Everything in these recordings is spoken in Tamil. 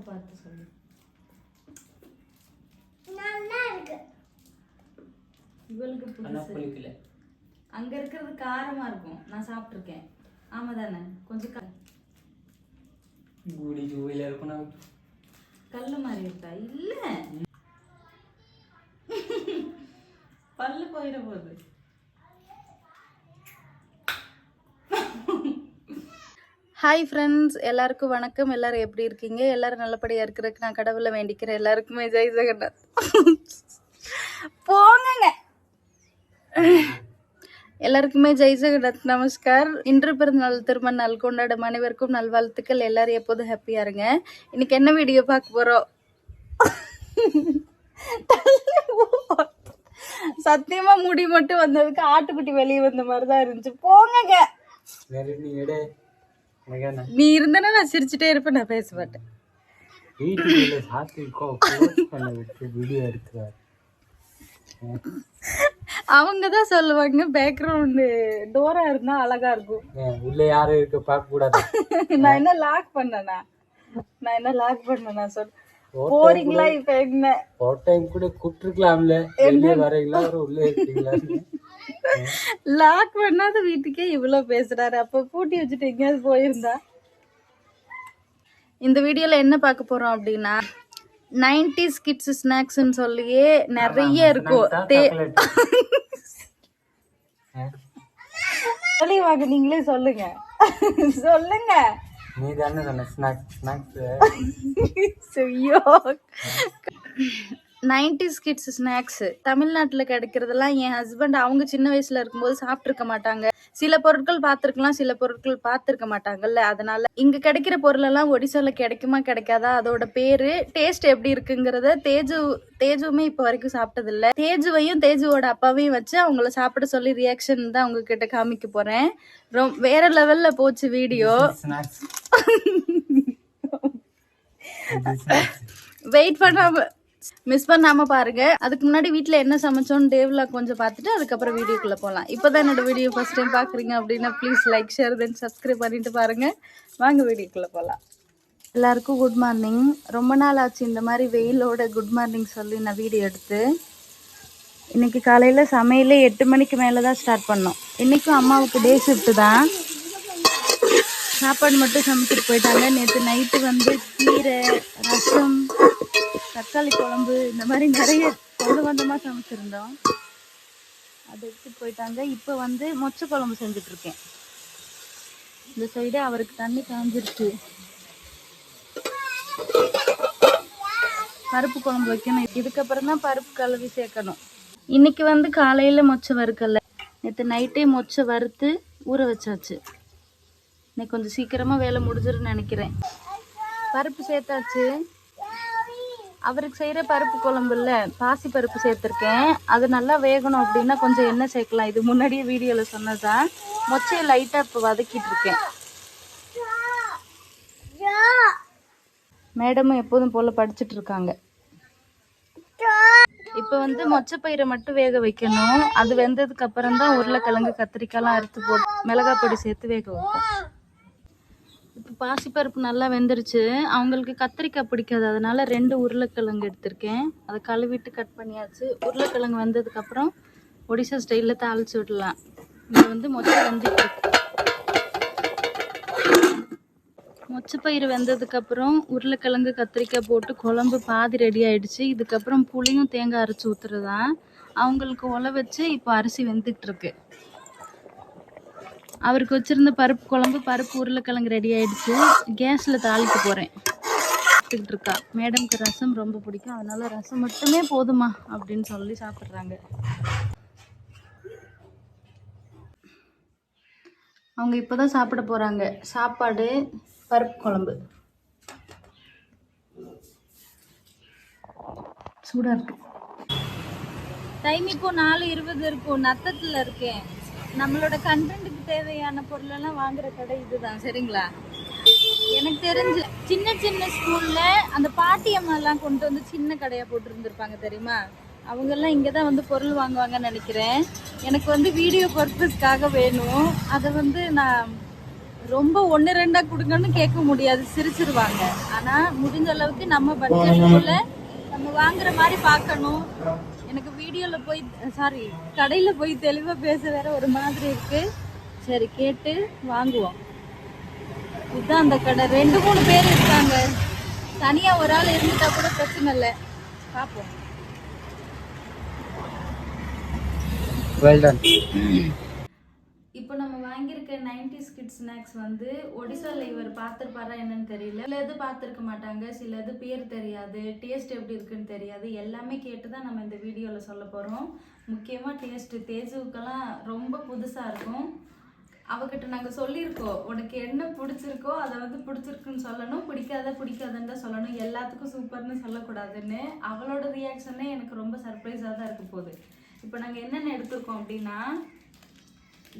பார்த்து பார்த்து சொல்லு. நல்லா இருக்கு இவளுக்கு புதுசு. புளிக்கல. அங்க இருக்கிறது காரமா இருக்கும். நான் சாப்பிட்டிருக்கேன். ஆமா தானே கொஞ்சம் கூடி ஜூவில இருக்கணும் கல்லு மாதிரி இருக்கா? இல்ல. பல்லு போயிட போகுது ஹாய் ஃப்ரெண்ட்ஸ் எல்லாருக்கும் வணக்கம். எல்லாரும் எப்படி இருக்கீங்க? எல்லாரும் நல்லபடியா இருக்கிறதுக்கு நான் கடவுளை வேண்டிக்கிறேன். எல்லாருக்குமே ஜெய் ஜெகநாத். போங்க எல்லாருக்குமே ஜெய் ஜெகநாத். நமஸ்கார். இன்று பிறந்தநாள் திருமண நாள் கொண்டாடும் அனைவருக்கும் நல்வாழ்த்துக்கள். எல்லாரும் எப்போதும் ஹாப்பியா இருங்க. இன்னைக்கு என்ன வீடியோ பார்க்க போறோம்? சத்தியமா முடி மட்டும் வந்ததுக்கு ஆட்டுக்குட்டி வெளியே வந்த மாதிரி தான் இருந்துச்சு போங்க நீ இருந்தனா நான் சிரிச்சுட்டே இருப்பேன் நான் பேச மாட்டேன். அவங்க தான் சொல்லுவாங்க பேக்ரவுண்டு டோரா இருந்தா அழகா இருக்கும். உள்ள யாரும் இருக்க பார்க்க கூடாது நான் என்ன லாக் பண்ணனா? நான் என்ன லாக் பண்ணனா சொல் போறீங்களா இப்ப என்ன? ஒரு டைம் கூட கூப்பிட்டுருக்கலாம்ல. வெளியே வரீங்களா உள்ளே இருக்கீங்களா லாக் பண்ணாத வீட்டுக்கே இவ்வளவு பேசுறாரு. அப்ப பூட்டி வச்சுட்டு எங்கேயாவது போயிருந்தா? இந்த வீடியோல என்ன பார்க்க போறோம் அப்படின்னா நைன்டி கிட்ஸ் ஸ்நாக்ஸ்னு சொல்லியே நிறைய இருக்கும் தே வாங்க நீங்களே சொல்லுங்க. சொல்லுங்க. நீ நைன்டிஸ் கிட்ஸ் ஸ்நாக்ஸ். தமிழ்நாட்டில் கிடைக்கிறதெல்லாம் என் ஹஸ்பண்ட் அவங்க சின்ன வயசுல இருக்கும்போது சாப்பிட்ருக்க மாட்டாங்க. சில பொருட்கள் பார்த்துருக்கலாம் சில பொருட்கள் பார்த்துருக்க மாட்டாங்கல்ல. அதனால இங்க கிடைக்கிற பொருளெல்லாம் ஒடிசால கிடைக்குமா கிடைக்காதா? அதோட பேரு டேஸ்ட் எப்படி இருக்குங்கிறத தேஜு தேஜுவுமே இப்போ வரைக்கும் சாப்பிட்டதில்ல. தேஜுவையும் தேஜுவோட அப்பாவையும் வச்சு அவங்கள சாப்பிட சொல்லி ரியாக்ஷன் தான் அவங்க கிட்ட காமிக்க போறேன். ரொம் வேற லெவல்ல போச்சு வீடியோ. வெயிட் பண்ணாம மிஸ் பண்ணாம பாருங்க. அதுக்கு முன்னாடி வீட்ல என்ன சமைச்சோன்னு டேவ்ல கொஞ்சம் பார்த்துட்டு அதுக்கப்புறம் வீடியோக்குள்ள போகலாம் இப்போதான் என்னோட வீடியோ ஃபர்ஸ்ட் டைம் பாக்குறீங்க அப்படின்னா please like share then subscribe பண்ணிட்டு பாருங்க. வாங்க வீடியோக்குள்ள போகலாம் எல்லாருக்கும் குட் மார்னிங் ரொம்ப நாள் ஆச்சு இந்த மாதிரி வெயிலோட குட் மார்னிங் சொல்லி நான் வீடியோ எடுத்து. இன்னைக்கு காலையில் சமையலே எட்டு மணிக்கு மேலே தான் ஸ்டார்ட் பண்ணோம். இன்றைக்கும் அம்மாவுக்கு டே ஷிஃப்ட்டு தான். சாப்பாடு மட்டும் சமைச்சிட்டு போயிட்டாங்க. நேற்று நைட்டு வந்து கீரை ரசம் தக்காளி குழம்பு இந்த மாதிரி நிறைய கொஞ்சம் சமைச்சிருந்தோம். அதை எடுத்துட்டு போயிட்டாங்க. இப்போ வந்து மொச்சை குழம்பு செஞ்சுட்டு இருக்கேன். இந்த சைடு அவருக்கு தண்ணி காஞ்சிருச்சு. பருப்பு குழம்பு வைக்கணும். இதுக்கப்புறம் தான் பருப்பு கழுவி சேர்க்கணும். இன்னைக்கு வந்து காலையில் மொச்சை வறுக்கல. நேற்று நைட்டே மொச்சை வறுத்து ஊற வச்சாச்சு. இன்னைக்கு கொஞ்சம் சீக்கிரமா வேலை முடிஞ்சிருன்னு நினைக்கிறேன். பருப்பு சேர்த்தாச்சு. அவருக்கு செய்கிற பருப்பு குழம்பு இல்லை. பாசி பருப்பு சேர்த்துருக்கேன். அது நல்லா வேகணும் அப்படின்னா கொஞ்சம் எண்ணெய் சேர்க்கலாம். இது முன்னாடியே வீடியோவில் சொன்னதான் மொச்சையை லைட்டாக இப்போ வதக்கிட்டு இருக்கேன். மேடமும் எப்போதும் போல் படிச்சுட்டு இருக்காங்க. இப்போ வந்து மொச்சப்பயிரை மட்டும் வேக வைக்கணும். அது வெந்ததுக்கு அப்புறம் தான் உருளைக்கிழங்கு கத்திரிக்காய்லாம் அறுத்து போட்டு மிளகாய் பொடி சேர்த்து வேக வைப்போம். இப்போ பாசிப்பருப்பு நல்லா வெந்துருச்சு. அவங்களுக்கு கத்திரிக்காய் பிடிக்காது. அதனால ரெண்டு உருளைக்கிழங்கு எடுத்திருக்கேன். அதை கழுவிட்டு கட் பண்ணியாச்சு. உருளைக்கிழங்கு வெந்ததுக்கப்புறம் ஒடிசா ஸ்டைலில் தாளிச்சு விடலாம். இது வந்து மொச்சை வெந்துட்டு மொச்சப்பயிறு வெந்ததுக்கப்புறம் உருளைக்கிழங்கு கத்திரிக்காய் போட்டு குழம்பு பாதி ரெடி ஆகிடுச்சு இதுக்கப்புறம் புளியும் தேங்காய் அரைச்சி ஊற்றுறதா அவங்களுக்கு உல வச்சு இப்போ அரிசி வெந்துட்டு இருக்கு. அவருக்கு வச்சிருந்த பருப்பு குழம்பு பருப்பு உருளைக்கிழங்கு ரெடி ஆயிடுச்சு. கேஸில் தாளிக்க போகிறேன் இருக்கா. மேடம்க்கு ரசம் ரொம்ப பிடிக்கும். அதனால ரசம் மட்டுமே போதுமா அப்படின்னு சொல்லி சாப்பிட்றாங்க. அவங்க இப்போதான் சாப்பிட போகிறாங்க சாப்பாடு பருப்பு குழம்பு. சூடாக இருக்கு. டைம் இப்போ நாலு இருபது இருக்கும். நத்தத்தில் இருக்கேன். நம்மளோட கண்டென்ட்டுக்கு தேவையான பொருளெல்லாம் வாங்குற கடை இதுதான் சரிங்களா? எனக்கு தெரிஞ்சு சின்ன சின்ன ஸ்கூல்ல அந்த பாட்டி கொண்டு வந்து சின்ன கடையா போட்டு இருந்திருப்பாங்க தெரியுமா? அவங்க எல்லாம் தான் வந்து பொருள் வாங்குவாங்கன்னு நினைக்கிறேன். எனக்கு வந்து வீடியோ பர்பஸ்க்காக வேணும். அதை வந்து நான் ரொம்ப ஒன்று ரெண்டாக கொடுங்கன்னு கேட்க முடியாது சிரிச்சிருவாங்க. ஆனால் முடிஞ்ச அளவுக்கு நம்ம பட்ஜெட்டுக்குள்ள நம்ம வாங்குற மாதிரி பார்க்கணும். எனக்கு வீடியோல போய் சாரி கடையில போய் தெளிவா பேச வேற ஒரு மாதிரி இருக்கு. சரி கேட்டு வாங்குவோம். இதுதான் அந்த கடை. ரெண்டு மூணு பேர் இருக்காங்க. தனியா ஒரு ஆள் இருந்துட்டா கூட பிரச்சனை இல்லை. பார்ப்போம் வெல் டன் இப்போ நம்ம வாங்கியிருக்க நைன்டிஸ் கிட் ஸ்நாக்ஸ் வந்து ஒடிசாவில் இவர் பார்த்துருப்பாரா என்னன்னு தெரியல. சில இது பார்த்துருக்க மாட்டாங்க சில இது பேர் தெரியாது டேஸ்ட் எப்படி இருக்குன்னு தெரியாது. எல்லாமே கேட்டு தான் நம்ம இந்த வீடியோவில் சொல்ல போகிறோம் முக்கியமாக டேஸ்ட்டு தேஜுவுக்கெல்லாம் ரொம்ப புதுசாக இருக்கும். அவகிட்ட நாங்கள் சொல்லியிருக்கோம் உனக்கு என்ன பிடிச்சிருக்கோ அதை வந்து பிடிச்சிருக்குன்னு சொல்லணும் பிடிக்காத பிடிக்காதுன்னு தான் சொல்லணும். எல்லாத்துக்கும் சூப்பர்னு சொல்லக்கூடாதுன்னு அவளோட ரியாக்ஷனே எனக்கு ரொம்ப சர்ப்ரைஸாக தான் இருக்க போகுது. இப்போ நாங்கள் என்னென்ன எடுத்திருக்கோம் அப்படின்னா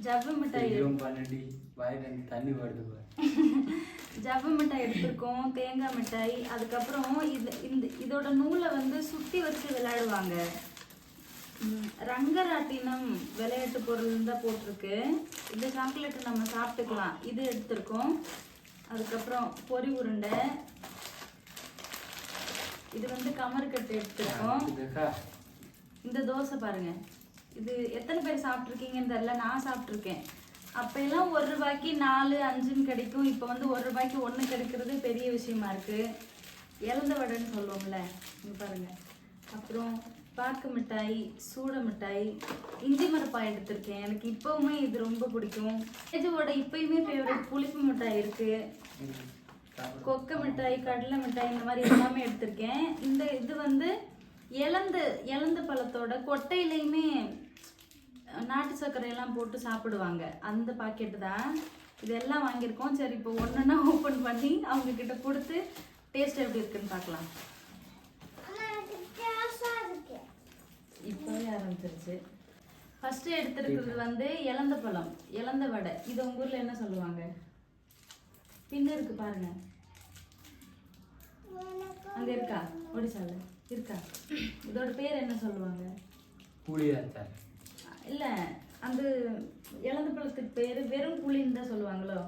ஜவ்வு மிட்டாய் பண்ணடி வாயில தண்ணி வருது. ஜவ்வு மிட்டாய் எடுத்திருக்கோம் தேங்காய் மிட்டாய் அதுக்கப்புறம் இது இந்த இதோட நூலை வந்து சுத்தி வச்சு விளையாடுவாங்க. ரங்கராட்டினம் விளையாட்டு பொருள் தான் போட்டிருக்கு. இந்த சாக்லேட் நம்ம சாப்பிட்டுக்கலாம். இது எடுத்திருக்கோம். அதுக்கப்புறம் பொரி உருண்டை. இது வந்து கமர்கட்டு எடுத்திருக்கோம். இந்த தோசை பாருங்க. இது எத்தனை பேர் சாப்பிட்ருக்கீங்கன்னு தெரியல நான் சாப்பிட்ருக்கேன் அப்ப எல்லாம் ஒரு ரூபாய்க்கு நாலு அஞ்சுன்னு கிடைக்கும். இப்போ வந்து ஒரு ரூபாய்க்கு ஒன்று கிடைக்கிறது பெரிய விஷயமா இருக்கு. இலந்த வடைன்னு சொல்லுவோம்ல இங்க பாருங்க. அப்புறம் பாக்கு மிட்டாய் சூட மிட்டாய் இஞ்சி மரப்பாய் எடுத்திருக்கேன். எனக்கு இப்பவுமே இது ரொம்ப பிடிக்கும். இதோட இப்பயுமே ஃபேவரட் புளிப்பு மிட்டாய் இருக்கு. ம். சாப்பிடு. கொக்க மிட்டாய் கடலை மிட்டாய் இந்த மாதிரி எல்லாமே எடுத்திருக்கேன். இந்த இது வந்து இலந்த இலந்த பழத்தோட கொட்டையிலையுமே நாட்டு சர்க்கரையெல்லாம் போட்டு சாப்பிடுவாங்க. அந்த பாக்கெட்டு தான் இதெல்லாம் வாங்கியிருக்கோம். சரி இப்போ ஒன்றுன்னா ஓப்பன் பண்ணி அவங்க கிட்ட கொடுத்து டேஸ்ட் எப்படி இருக்குன்னு பார்க்கலாம். இப்போவே ஆரம்பிச்சிருச்சு. ஃபஸ்ட்டு எடுத்துருக்கிறது வந்து இலந்த பழம் இலந்த வடை. இது உங்கள் ஊரில் என்ன சொல்லுவாங்க? பின்ன இருக்கு பாருங்க. அங்கே இருக்கா? ஒடிசாவில் இருக்கா? இதோட பேர் என்ன சொல்லுவாங்க? புளி அச்சார் இல்ல அந்த இலந்த பழத்துக்கு பேரு வெறும் புளின்னு தான் சொல்லுவாங்களோ?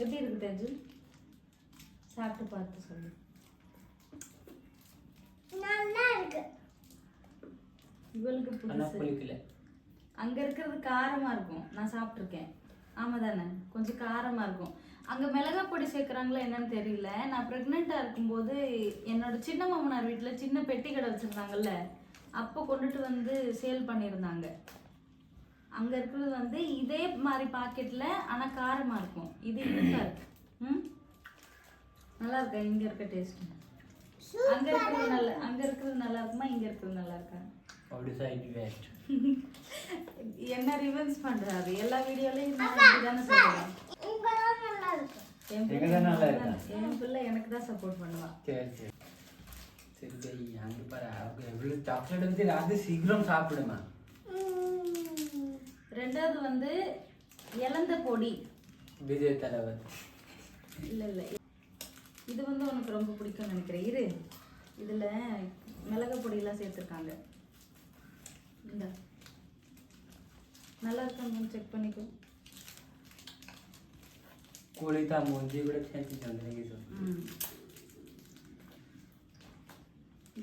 எப்படி இருக்கு தேஜு? சாப்பிட்டு பார்த்து சொல்லு. இவளுக்கு ஆனா புதுசு புளிக்கல. அங்க இருக்கிறது காரமா இருக்கும். நான் சாப்பிட்ருக்கேன் ஆமா தானே கொஞ்சம் காரமா இருக்கும். அங்க மிளகா பொடி சேர்க்குறாங்களா என்னன்னு தெரியல. நான் ப்ரெக்னெண்டா இருக்கும்போது என்னோட சின்ன மாமனார் வீட்டுல சின்ன பெட்டி கடை வச்சிருந்தாங்கல்ல அப்போ கொண்டுட்டு வந்து சேல் பண்ணியிருந்தாங்க. அங்க இருக்கிறது வந்து இதே மாதிரி பாக்கெட்ல ஆனா காரமா இருக்கும். இது இனிப்பா இருக்கு. ம்? நல்லா இருக்கா? இங்க இருக்க டேஸ்ட் அங்க இருக்கிறது நல்ல அங்க இருக்கிறது நல்லா இருக்குமா? இங்க இருக்கிறது நல்லா இருக்கா? என்ன ரிவென்ஸ் பண்றாரு எல்லா வீடியோலயும் இப்படிதானே சொல்றேன் என் பிள்ளை தான் எனக்கு தான்- என் பிள்ளை எனக்கு தான் சப்போர்ட் பண்ணுவா. சரி சரி. சரி சரி. அங்கே பாரு அவங்க எவ்வளோ சாக்லேட் வந்து அது சீக்கிரம் சாப்பிடுமா? ரெண்டாவது வந்து இலந்த பொடி. விஜய் தலைவர் இல்ல இல்ல. இது வந்து உனக்கு ரொம்ப பிடிக்கும்னு நினைக்கிறேன். இரு. இதுல மிளகு பொடியெல்லாம் சேர்த்துருக்காங்க. இந்த. நல்லா இருக்கான்னு செக் பண்ணிக்கோ கோழிதா மூஞ்சி கூட செஞ்சு தந்துருங்க சார் ம்.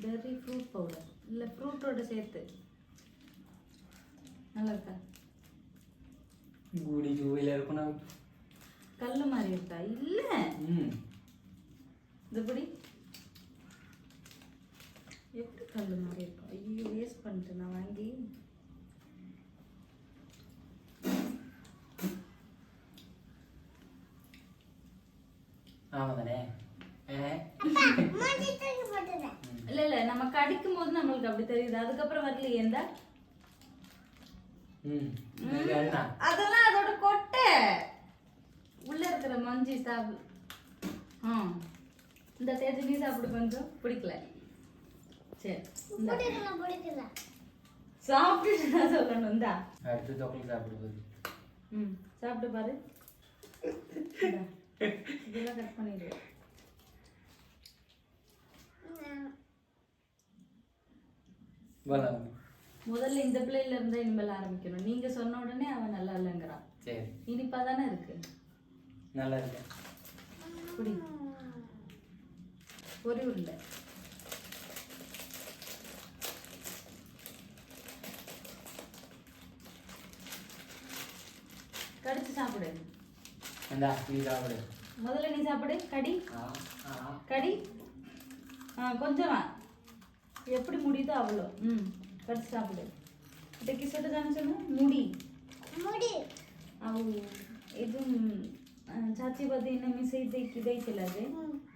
பெர்ரி ஃப்ரூட் பவுடர் இல்லை ஃப்ரூட்டோட சேர்த்து. நல்லா இருக்கா கூடி ஜூவில இருக்கணும் கல் மாதிரி இருக்கா? இல்லை. ம். இந்த பொடி. எப்படி கல் மாதிரி இருக்கும்? ஐயோ வேஸ்ட் பண்ணிட்டேன் நான் வாங்கி. ஆமாம் தானே ஏ இல்லை இல்லை நம்ம கடிக்கும் போது நம்மளுக்கு அப்படி தெரியுது. அதுக்கப்புறம் வரலையே என்ன அதெல்லாம் அதோட கொட்டை. உள்ள இருக்கிற மஞ்சி சாப்பிடு ஆ இந்த தேதி நீ சாப்பிடு கொஞ்சம் பிடிக்கல. சரி இந்தா. சாப்பிட்டுட்டு தான் சொல்லணும் இந்தா. அடுத்து சாப்பிடுவது ம் சாப்பிட்டு பாரு. இதெல்லாம் கட் பண்ணிடு. போலாம் முதல்ல இந்த பிள்ளையில இருந்தா இனிமேல் ஆரம்பிக்கணும். நீங்க சொன்ன உடனே அவன் நல்லா இல்லைங்கிறான் சரி. இனிப்பா தானே இருக்கு? நல்லா இருக்கு குடி. ஒரு உருண்டை. கடிச்சு சாப்பிடு. ఇందా ఇది సాపడే మొదల నీ సాపడే కడి కడి కొంచెమా ఎప్పుడు ముడితో అవలో కడి సాపడే అంటే కిసట దాని ముడి ముడి అవు ಇದು ಚಾಚಿ ಬದಿಯನ್ನು ಮಿಸೈತೆ ಇದೈತಿಲ್ಲ ಅದೇ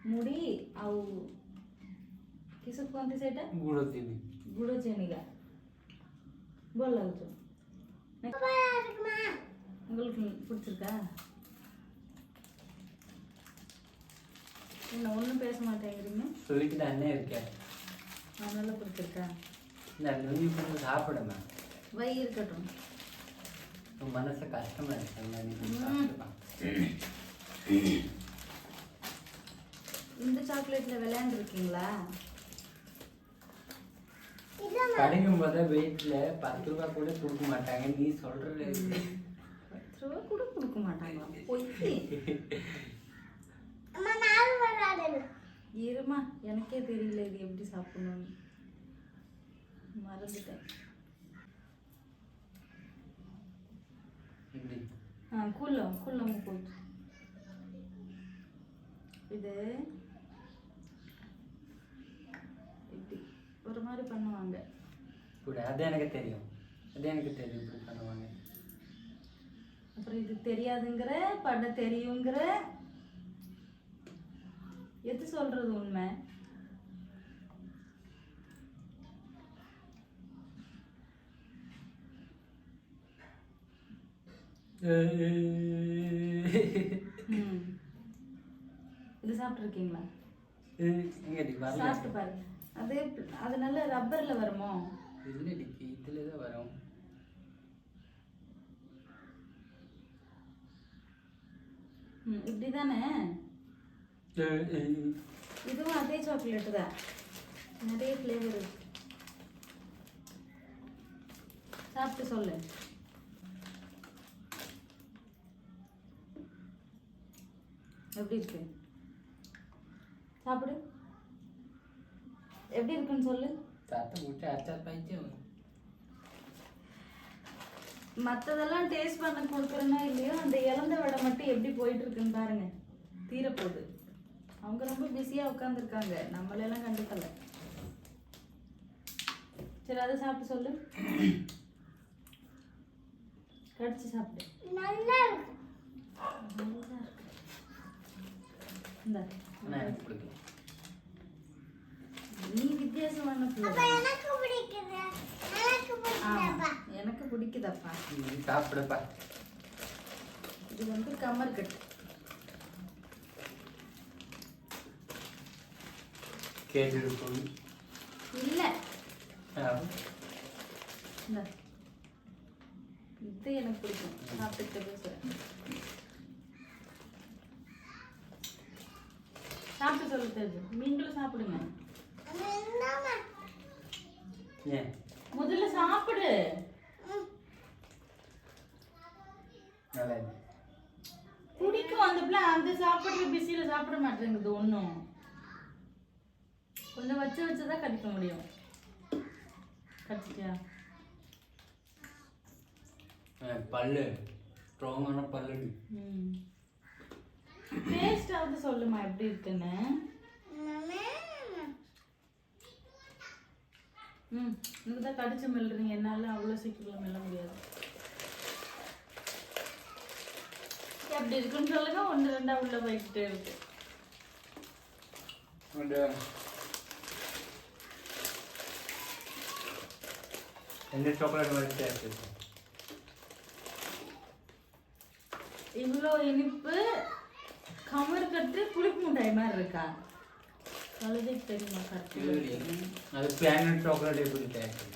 ಮುಡಿ ಅವು ಕಿಸಕ್ಕೊಂತ ಸೈಟ ಗುಡೋ ಚೇನಿ ಗುಡೋ ಚೇನಿಗ ಬೋಲ್ ಆಗುತ್ತೆ உங்களுக்கு பிடிச்சிருக்கா என்ன ஒன்றும் பேச மாட்டேங்கிறீங்க சொல்லிட்டு அண்ணே இருக்கேன் அதனால கொடுத்துருக்கேன். நான் நுங்கி கொண்டு சாப்பிடுமா? வயிறு இருக்கட்டும். உன் மனசு கஷ்டமா இருக்கு இந்த சாக்லேட்ல விளையாண்டுருக்கீங்களா படிக்கும் போது வீட்டில் பத்து ரூபா கூட கொடுக்க மாட்டாங்க நீ சொல்றது. பத்து ரூபா கூட கொடுக்க மாட்டாங்க. போய். இருமா எனக்கே தெரியல இது எப்படி சாப்பிடணும்னு. மறந்துட்டேன். ஆ கூல்லம் கூல்லம் போட்டு. இது இப்படி ஒரு மாதிரி பண்ணுவாங்க. இப்படி அது எனக்கு தெரியும். அது எனக்கு தெரியும் இப்படி பண்ணுவாங்க. அப்புறம் இது தெரியாதுங்கிற பண்ண தெரியுங்கிற எது சொல்றது உண்மை. இது சாப்பிட்ருக்கீங்களா சாப்பிட்டு பாருங்க. அது அது நல்ல ரப்பர்ல வருமோ? இல்லடி இதுல தான் வரும். ம், இப்படிதானே? இதுவும் அதே சாக்லேட் தான் நிறைய ஃப்ளேவர் இருக்கு சாப்பிட்டு சொல்லு எப்படி இருக்கு சாப்பிடு எப்படி இருக்குன்னு சொல்லு மற்றதெல்லாம் டேஸ்ட் பண்ண கொடுக்குறேன்னா இல்லையோ அந்த இழந்த வடை மட்டும் எப்படி போயிட்டு இருக்குன்னு பாருங்க தீரப்போகுது அவங்க ரொம்ப பிஸியாக உட்காந்துருக்காங்க நம்மளெல்லாம் கண்டுக்கல. சரி அதை சாப்பிட்டு சொல்லு. கடிச்சு சாப்பிடு. நல்லா இருக்கு நல்லா இருக்கு. இந்தா. நான் எனக்கு பிடிக்கல நீ வித்தியாசமான எனக்கு பிடிக்குது. எனக்கு பிடிக்குதப்பா. எனக்கு பிடிக்குதப்பா. நீ சாப்பிடுப்பா. இது வந்து கமர் கட்டு. கேட்டு இல்லை. இது எனக்கு பிடிக்கும். சாப்பிட்டு பேசுகிறேன் சாப்பிட்டு சொல்லு தெரிஞ்சு. நீங்களும் சாப்பிடுங்க. முதல்ல சாப்பிடு. ம். நல்லா இருக்கு. பிடிக்கும் அந்த பிள்ளை அந்த சாப்பிட்ற பிஸியில் சாப்பிட மாட்டேங்குது ஒன்றும் கொஞ்சம் வச்சு வச்சு தான் கடிக்க முடியும். கடிச்சிட்டியா? பல்லு. ஸ்ட்ராங்கான பல்லு டேஸ்டாவது சொல்லுமா எப்படி இருக்குன்னு. ம் நீங்க தான் கடிச்சு மெல்றீங்க. என்னால அவ்வளோ சீக்கிரம் மெல்ல முடியாது. எப்படி இருக்குன்னு சொல்லுங்க. ஒன்று ரெண்டா உள்ள போய்கிட்டே இருக்கு. சாக்லேட் மாதிரி டேஸ்ட் இருக்கு இவ்வளோ இனிப்பு கமர் கட்டு புளிப்பு மிட்டாய் மாதிரி இருக்கா? குழந்தைக்கு தெரியுமா கரெக்டாக அது பிளானட் சாக்லேட் எப்படி இருக்கு?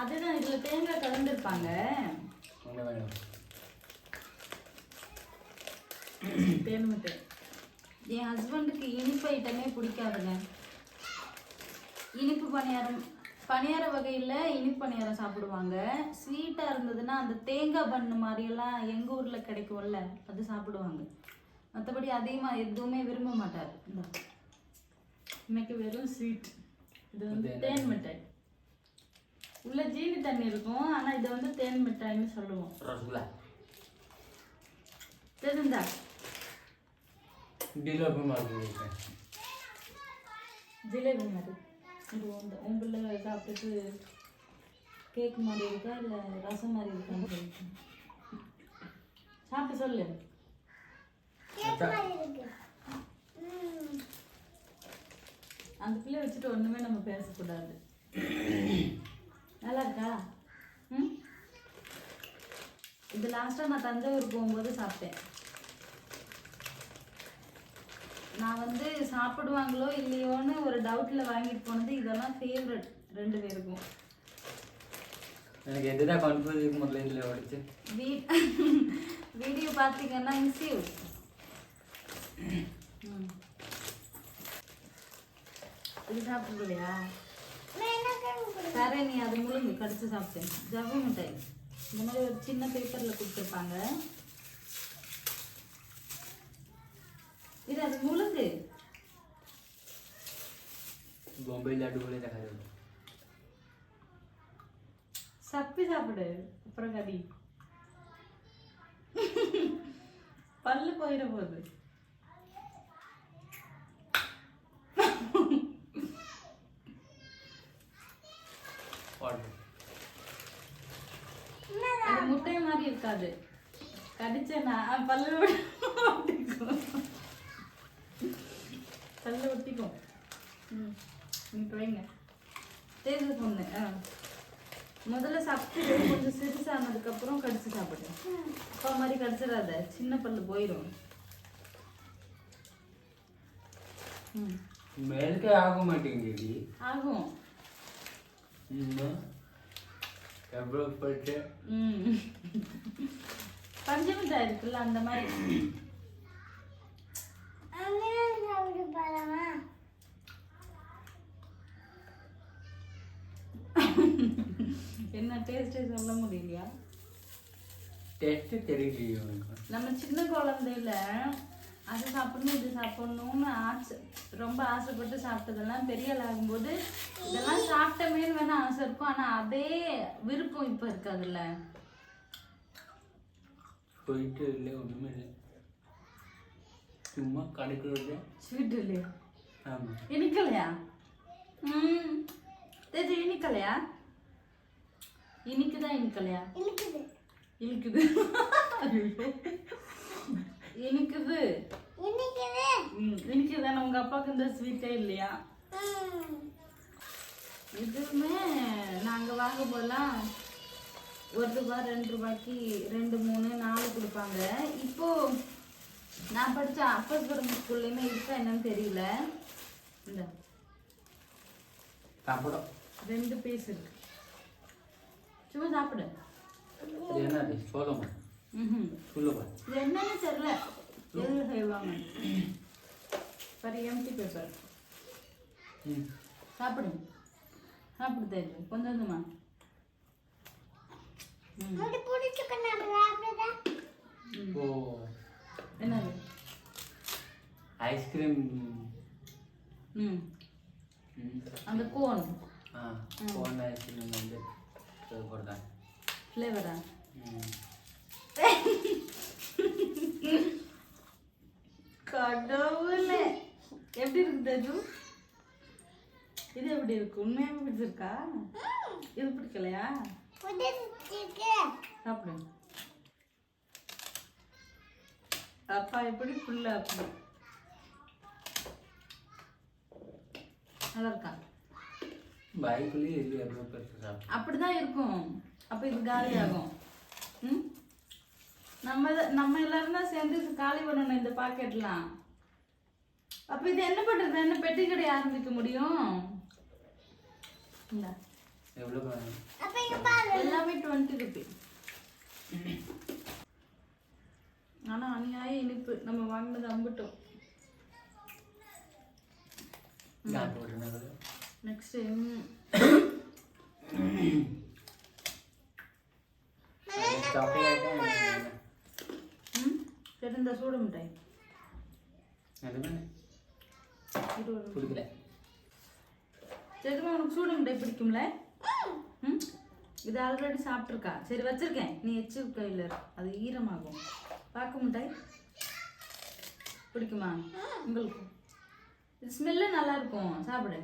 அதுதான் இதில் தேங்காய் கலந்துருப்பாங்க. என் ஹஸ்பண்டுக்கு இனிப்பு ஐட்டமே பிடிக்காதுங்க. இனிப்பு பணியாரம் பணியார வகையில் இனிப்பு பணியாரம் சாப்பிடுவாங்க. ஸ்வீட்டாக இருந்ததுன்னா அந்த தேங்காய் பண்ணு மாதிரியெல்லாம் எங்கள் ஊரில் கிடைக்கும்ல அது சாப்பிடுவாங்க. மற்றபடி அதிகமாக எதுவுமே விரும்ப மாட்டார். இன்னைக்கு வெறும் ஸ்வீட் இது வந்து? தேன் மிட்டாய். உள்ள ஜீனி தண்ணி இருக்கும் ஆனால் இதை வந்து தேன் மிட்டாய்னு சொல்லுவோம். தெரிந்தா டிலோபி மாதிரி ஜிலேபி மாதிரி. இது உன் பிள்ளை சாப்பிட்டுட்டு கேக் மாதிரி இருக்கா இல்லை ரசம் மாதிரி சொல்லி சாப்பிட்டு சொல்லு. இருக்கு. அந்த பிள்ளைய வச்சுட்டு ஒன்றுமே நம்ம பேசக்கூடாது. நல்லா இருக்கா? ம்? இது லாஸ்ட்டாக நான் தஞ்சாவூர் போகும்போது சாப்பிட்டேன். நான் வந்து சாப்பிடுவாங்களோ இல்லையோன்னு ஒரு டவுட்டில் வாங்கிட்டு போனது இதெல்லாம் ஃபேவரட் ரெண்டு பேருக்கும். எனக்கு எதுதான் கன்ஃபியூஸ் முதல்ல இதில் ஓடிச்சு? வீடியோ பார்த்தீங்கன்னா இன்சியூ இது கொடு தரேன் நீ அது முழுங்கு. கடிச்சு சாப்பிட்டேன். ஜவ்வு மிட்டாய். இந்த மாதிரி ஒரு சின்ன பேப்பரில் கொடுத்துருப்பாங்க இது বলতে? বোম্বে লাড্ডু বলে দেখা যাবে। சப்பி சாப்பிடு அப்புறம் கதி பல்லு போயிட போகுது முட்டை மாதிரி இருக்காது கடிச்சேன்னா பல்லு தள்ள ஒட்டிக்கும் ம். நீங்கள் வைங்க. தேர்வு பொண்ணு. ஆ. முதல்ல சாப்பிட்டு கொஞ்சம் சிறுசானதுக்கப்புறம் கடிச்சு சாப்பிடு. அப்பா மாதிரி கடிச்சிடாத. சின்ன பல்லு போயிடும் மேலுக்கு ஆக மாட்டேங்குது ஆகும். எவ்வளோ போயிட்டு? பஞ்சமிட்டாய் இருக்குல்ல அந்த மாதிரி. போகலாமா என்ன டேஸ்டே சொல்ல முடியலையா? டேஸ்ட்டு தெரியலையே நம்ம சின்ன குழந்தையில அது சாப்பிடணும் இது சாப்பிடணும்னு ஆசை ரொம்ப ஆசைப்பட்டு சாப்பிட்டதெல்லாம் பெரிய ஆகும்போது இதெல்லாம் சாப்பிட்டமேன்னு வேணா ஆசை இருக்கும். ஆனா அதே விருப்பம் இப்ப இருக்காதுல்ல. போயிட்டு இல்லை ஒன்றுமே இல்லை. சும்மா கிடைக்கிறது ஸ்வீட் இல்லையா ஆமாம் இனிக்கலையா ம் தேஜு இனிக்கலையா இனிக்குதா இனிக்கலையா இருக்குது இனிக்குது இனிக்குது இன்னைக்குது ம் இனிக்குதானே உங்க அப்பாவுக்கு இந்த ஸ்வீட்டே இல்லையா இதுவுமே நாங்கள் வாங்கும் போதெல்லாம் ஒரு ரூபாய் ரெண்டு ரூபாய்க்கு ரெண்டு மூணு நாலு கொடுப்பாங்க இப்போ நான் படித்த அப்பஸ்புரம் ஸ்கூல்லையுமே இருக்கா என்னன்னு தெரியல. இந்த. சாப்பிடும் ரெண்டு பீஸ் இருக்கு. சும்மா சாப்பிடு. என்னது? சொல்லுமா ம் சொல்லுமா இது என்னன்னு தெரியல. எதில் செய்வாங்க? சரி எம்டி பேப்பர் ம். சாப்பிடு. சாப்பிடு தேஜு. கொஞ்சம் கொஞ்சமா. ம். ஓ. என்னது? ஐஸ்கிரீம். ம். அந்த கோன். ஆ கோன் ஐஸ்கிரீம் வந்து தேவைப்படுதான் ஃப்ளேவரா ம். கடவுளே. எப்படி இருக்கு தேஜு? இது எப்படி இருக்கு? உண்மையாவே பிடிச்சிருக்கா? இது பிடிக்கலையா? பிடிச்சிருக்கு. சாப்பிடு. அப்பா எப்படி புள்ள அப்படி? நல்லா இருக்கா? பைக்லேயே அப்படிதான் இருக்கும். அப்ப இது காலி ஆகும் ம்? நம்ம நம்ம எல்லாரும் தான் சேர்ந்து இது காலி பண்ணணும் இந்த பாக்கெட்லாம். அப்ப இது என்ன பண்றது? என்ன பெட்டி கடை ஆரம்பிக்க முடியும்? எல்லாமே டுவெண்ட்டி ருபி ஆனா அநியாய இனிப்பு. நம்ம வாங்கினது அம்பிட்டோம். நெக்ஸ்ட் இந்த சூடு மிட்டாய். பிடிக்கல சரிம்மா உனக்கு சூடு மிட்டாய் பிடிக்கும்ல? ம்? இது ஆல்ரெடி சாப்பிட்ருக்கா சரி வச்சிருக்கேன். நீ எச்சு கையில் அது ஈரமாகும். பார்க்க மிட்டாய் பிடிக்குமா? உங்களுக்கு? இது ஸ்மெல்லு நல்லா இருக்கும் சாப்பிடு.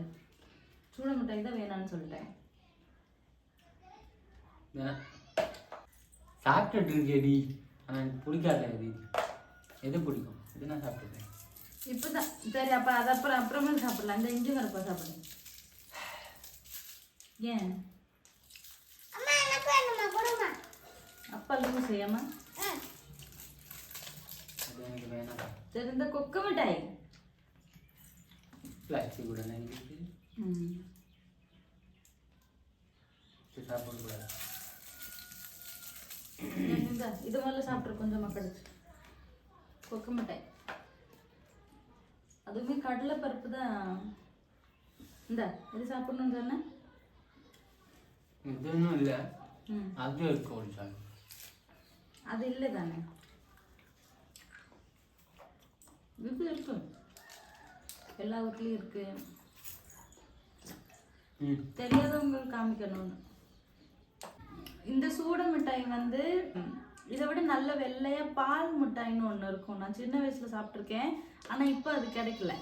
சூட மிட்டாய் தான் வேணாம்னு சொல்லிட்டேன். சாப்பிட்டுட்டு இருக்கேடி ஆனால் எனக்கு பிடிக்காது அது எது பிடிக்கும்? இது நான் சாப்பிட்டுருக்கேன் இப்போதான். சரி அப்போ அது அப்புறம் அப்புறமே சாப்பிடலாம். இந்த இஞ்சி மரப்பா சாப்பிடு. ஏன்? அப்பா லூஸ் செய்யாம வேணாம் சரி இந்த கொக்கு மிட்டாய் பிளாஸ்டிக் கூட இது முதல்ல சாப்பிட்ரு கொஞ்சமாக கடிச்சு கொக்கு மிட்டாய் அதுவுமே கடலை பருப்பு தான் இந்த இது சாப்பிடணும்னு சொன்னேன் இது ஒன்றும் இல்லை அது இருக்கு ஒரு சால் அது இல்லை தானே இது இருக்கு. எல்லா வீட்லேயும் இருக்கு. தெரியாதவங்களுக்கு காமிக்கணும்னு. இந்த சூட மிட்டாய் வந்து இதை விட நல்ல வெள்ளையா பால் மிட்டாய்னு ஒன்று இருக்கும். நான் சின்ன வயசுல சாப்பிட்ருக்கேன் ஆனா இப்போ அது கிடைக்கல.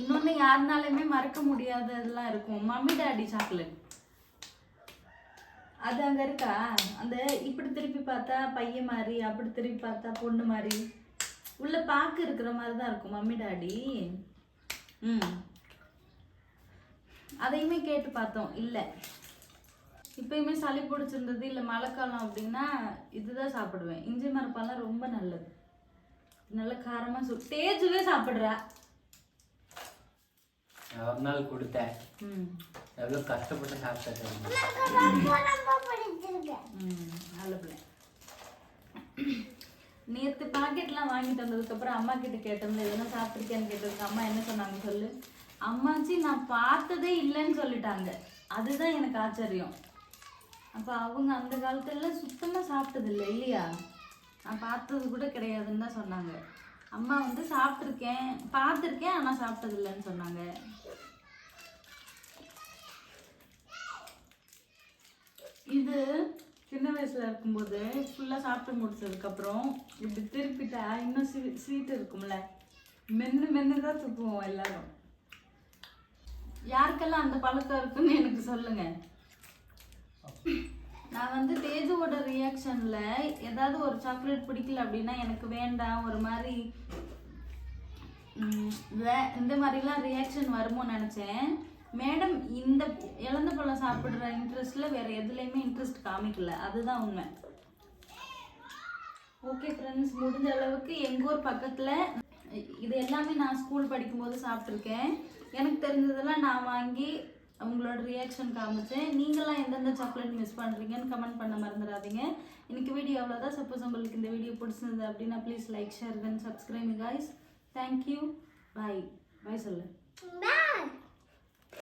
இன்னொன்று யாருனாலுமே மறக்க முடியாததெல்லாம் இருக்கும். Mummy daddy chocolate. அது அங்க இருக்கா? அந்த இப்படி திருப்பி பார்த்தா பையன் மாதிரி அப்படி திருப்பி பார்த்தா பொண்ணு மாதிரி. உள்ள பாக்கு இருக்கிற மாதிரி தான் இருக்கும் மம்மி டாடி ம் அதையுமே கேட்டு பார்த்தோம் இல்லை இப்பயுமே சளி பிடிச்சிருந்தது இல்லை மழைக்காலம் அப்படின்னா இதுதான் சாப்பிடுவேன் இஞ்சி மரப்பாலாம் ரொம்ப நல்லது நல்ல காரமாக சு தேஜுவே சாப்பிட்றா நான் ஒரு நாள் கொடுத்தேன் ம் எவ்வளோ கஷ்டப்பட்டு சாப்பிட்டேன் நல்ல பிள்ளை நேற்று பாக்கெட்லாம் வாங்கிட்டு வந்ததுக்கப்புறம் அம்மா கிட்ட கேட்டோம்ல எதனா சாப்பிட்ருக்கேன்னு கேட்டதுக்கு அம்மா என்ன சொன்னாங்க சொல்லு? அம்மாச்சி நான் பார்த்ததே இல்லைன்னு சொல்லிட்டாங்க. அதுதான் எனக்கு ஆச்சரியம். அப்போ அவங்க அந்த காலத்துல சுத்தமாக சாப்பிட்டது இல்லை இல்லையா? நான் பார்த்தது கூட கிடையாதுன்னு தான் சொன்னாங்க. அம்மா வந்து சாப்பிட்ருக்கேன் பார்த்துருக்கேன் ஆனால் சாப்பிட்டது இல்லைன்னு சொன்னாங்க. இது சின்ன வயசில் இருக்கும்போது ஃபுல்லாக சாப்பிட்டு முடிச்சதுக்கப்புறம் இப்படி திருப்பிட்டா இன்னும் ஸ்வீ ஸ்வீட் இருக்கும்ல. மென்று மென்று தான் துப்புவோம் எல்லாரும். யாருக்கெல்லாம் அந்த பழக்கம் இருக்குன்னு எனக்கு சொல்லுங்க. நான் வந்து தேஜுவோட ரியாக்ஷனில் ஏதாவது ஒரு சாக்லேட் பிடிக்கல அப்படின்னா எனக்கு வேண்டாம் ஒரு மாதிரி வே- இந்த மாதிரிலாம் ரியாக்ஷன் வருமோ நினச்சேன். மேடம் இந்த இழந்த பழம் சாப்பிட்ற இன்ட்ரெஸ்ட்ல வேற எதுலேயுமே இன்ட்ரெஸ்ட் காமிக்கல. அதுதான் உண்மை. ஓகே ஃப்ரெண்ட்ஸ் முடிஞ்ச அளவுக்கு எங்கள் ஊர் பக்கத்தில் இது எல்லாமே நான் ஸ்கூல் படிக்கும்போது சாப்பிட்ருக்கேன் எனக்கு தெரிஞ்சதெல்லாம் நான் வாங்கி அவங்களோட ரியாக்ஷன் காமிச்சேன். நீங்களாம் எந்தெந்த சாக்லேட் மிஸ் பண்ணுறீங்கன்னு கமெண்ட் பண்ண மறந்துடாதீங்க. இன்னைக்கு வீடியோ அவ்வளோதான் சப்போஸ் உங்களுக்கு இந்த வீடியோ பிடிச்சிருந்தது அப்படின்னா please like share then subscribe guys thank you bye bye சொல்லு. பாய்